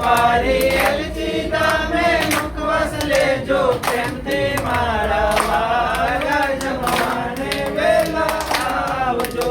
સોપારી એલચી તમે મુખવાસ લેજો પ્રેમથી મારા વાલા જમાને વેલા આવજો.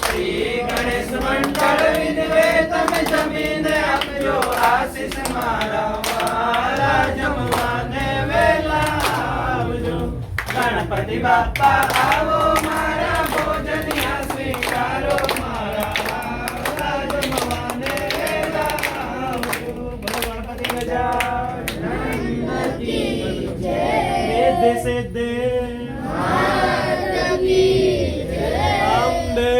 શ્રી ગણેશ મંડળ વિનવે તમે જમીને આપજો આશીષ મારા વાલા જમવાને વેલા આવજો. ગણપતિ બાપા આવો સિદ્ધિ સિદ્ધિ અંબે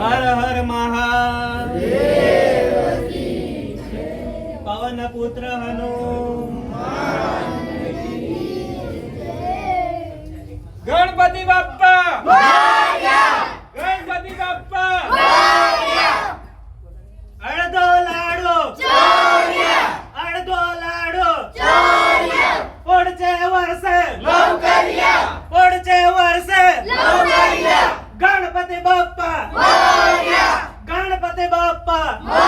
હર હર મહાદેવ પવન પુત્ર હનુ ને બાપા.